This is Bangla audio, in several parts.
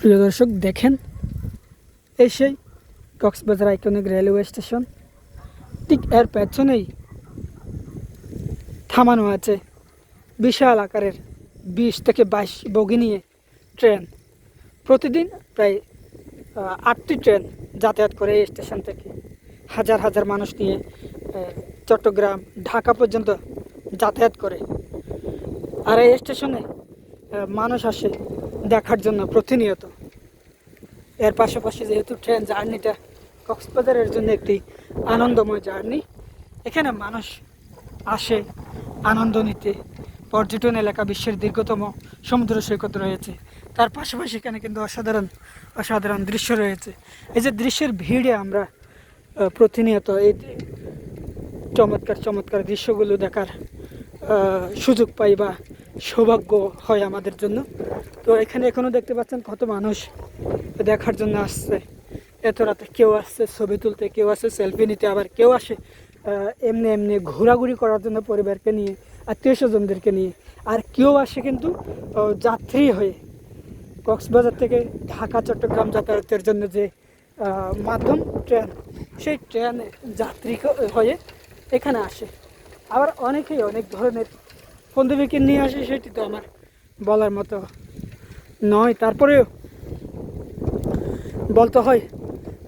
প্রিয় দর্শক, দেখেন এই সেই কক্সবাজার আইকনিক রেলওয়ে স্টেশন। ঠিক এর পেছনেই থামানো আছে বিশাল আকারের বিশ থেকে বাইশ বগি নিয়ে ট্রেন। প্রতিদিন প্রায় আটটি ট্রেন যাতায়াত করে এই স্টেশন থেকে। হাজার হাজার মানুষ নিয়ে চট্টগ্রাম, ঢাকা পর্যন্ত যাতায়াত করে। আর এই স্টেশনে মানুষ আসে দেখার জন্য প্রতিনিয়ত। এর পাশাপাশি যেহেতু ট্রেন জার্নিটা কক্সবাজারের জন্য একটি আনন্দময় জার্নি, এখানে মানুষ আসে, আনন্দ নিতে। পর্যটন এলাকা বিশ্বের দীর্ঘতম সমুদ্র সৈকত রয়েছে। তার পাশাপাশি এখানে কিন্তু অসাধারণ অসাধারণ দৃশ্য রয়েছে। এই যে দৃশ্যের ভিড়ে আমরা প্রতিনিয়ত এই চমৎকার চমৎকার দৃশ্যগুলো দেখার সুযোগ পাই বা সৌভাগ্য হয় আমাদের জন্য। তো এখানে এখনও দেখতে পাচ্ছেন কত মানুষ দেখার জন্য আসছে। এত রাতে কেউ আসছে, ছবি তুলতে, কেউ আসছে সেলফি নিতে, আবার কেউ আসে এমনি এমনি ঘোরাঘুরি করার জন্য পরিবারকে নিয়ে, আত্মীয় স্বজনদেরকে নিয়ে। আর কেউ আসে কিন্তু যাত্রী হয়ে। কক্সবাজার থেকে ঢাকা, চট্টগ্রাম যাতায়াতের জন্য যে মাধ্যম, ট্রেন, সেই ট্রেনে যাত্রী হয়ে এখানে আসে। আবার অনেকেই অনেক ধরনের বন্ধুদেরকে নিয়ে আসে, সেটি তো আমার বলার মতো নয়, তারপরেও বলতে হয়,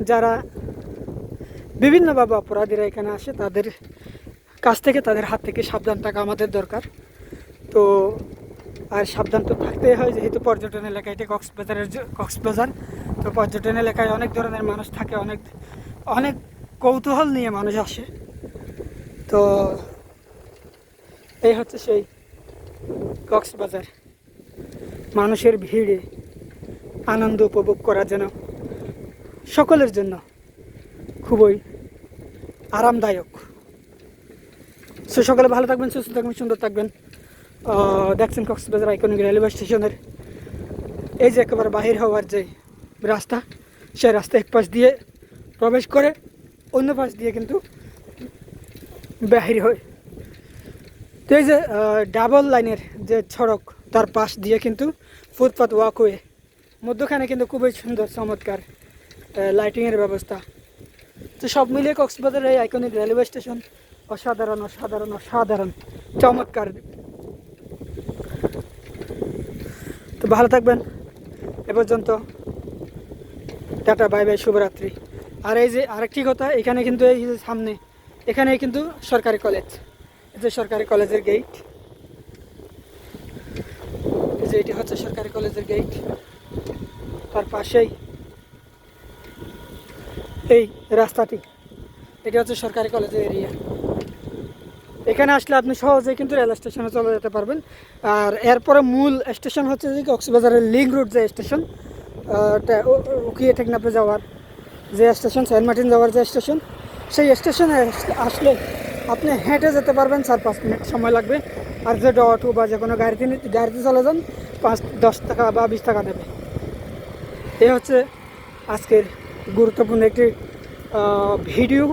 যারা বিভিন্নভাবে অপরাধীরা এখানে আসে, তাদের কাছ থেকে, তাদের হাত থেকে সাবধান থাকা আমাদের দরকার। তো, আর সাবধান তো থাকতেই হয়, যেহেতু পর্যটন এলাকা এটা কক্সবাজারের কক্সবাজার। তো পর্যটন এলাকায় অনেক ধরনের মানুষ থাকে, অনেক অনেক কৌতূহল নিয়ে মানুষ আসে। তো, এই হচ্ছে সেই কক্সবাজার। মানুষের ভিড়ে আনন্দ উপভোগ করা যেন সকলের জন্য খুবই আরামদায়ক। সো সকলে ভালো থাকবেন, সুস্থ থাকবেন, সুন্দর থাকবেন। দেখছেন কক্সবাজার আইকনিক রেলওয়ে স্টেশনের এই যে একেবারে বাহির হওয়ার যে রাস্তা, সেই রাস্তা এক পাশ দিয়ে প্রবেশ করে অন্য পাশ দিয়ে কিন্তু বাহির হয়। তো এই যে ডাবল লাইনের যে সড়ক তার পাশ দিয়ে কিন্তু ফুটপাথ ওয়াকওয়ে মধ্যখানে কিন্তু খুবই সুন্দর, চমৎকার লাইটিংয়ের ব্যবস্থা। তো সব মিলিয়ে কক্সবাজারের এই আইকনিক রেলওয়ে স্টেশন অসাধারণ অসাধারণ অসাধারণ, চমৎকার। তো ভালো থাকবেন। এ পর্যন্ত টাটা বাই বাই শুভরাত্রি। আর এই যে আরেকটি কথা, এখানে কিন্তু এই যে সামনে এখানে কিন্তু সরকারি কলেজ এই যে সরকারি কলেজের এই যে এটি হচ্ছে সরকারি কলেজের গেট তার পাশেই এই রাস্তাটি। এটি হচ্ছে সরকারি কলেজের এরিয়া এখানে আসলে আপনি সহজেই কিন্তু রেল স্টেশনে চলে যেতে পারবেন। আর এরপরে মূল স্টেশন হচ্ছে যে কক্সবাজারের লিঙ্ক রুট যে স্টেশন উকিয়ে টেকনাপে যাওয়ার যে স্টেশন, সেন্ট মার্টিন যাওয়ার যে স্টেশন, সেই স্টেশনে আসলে আপনি হেঁটে যেতে পারবেন চার পাঁচ মিনিট সময় লাগবে। আর যে অটো বা যে কোনো গাড়িতে গাড়িতে চলে যান। পাঁচ দশ টাকা বা বিশ টাকা দেবে এ হচ্ছে আজকের গুরুত্বপূর্ণ একটি ভিডিও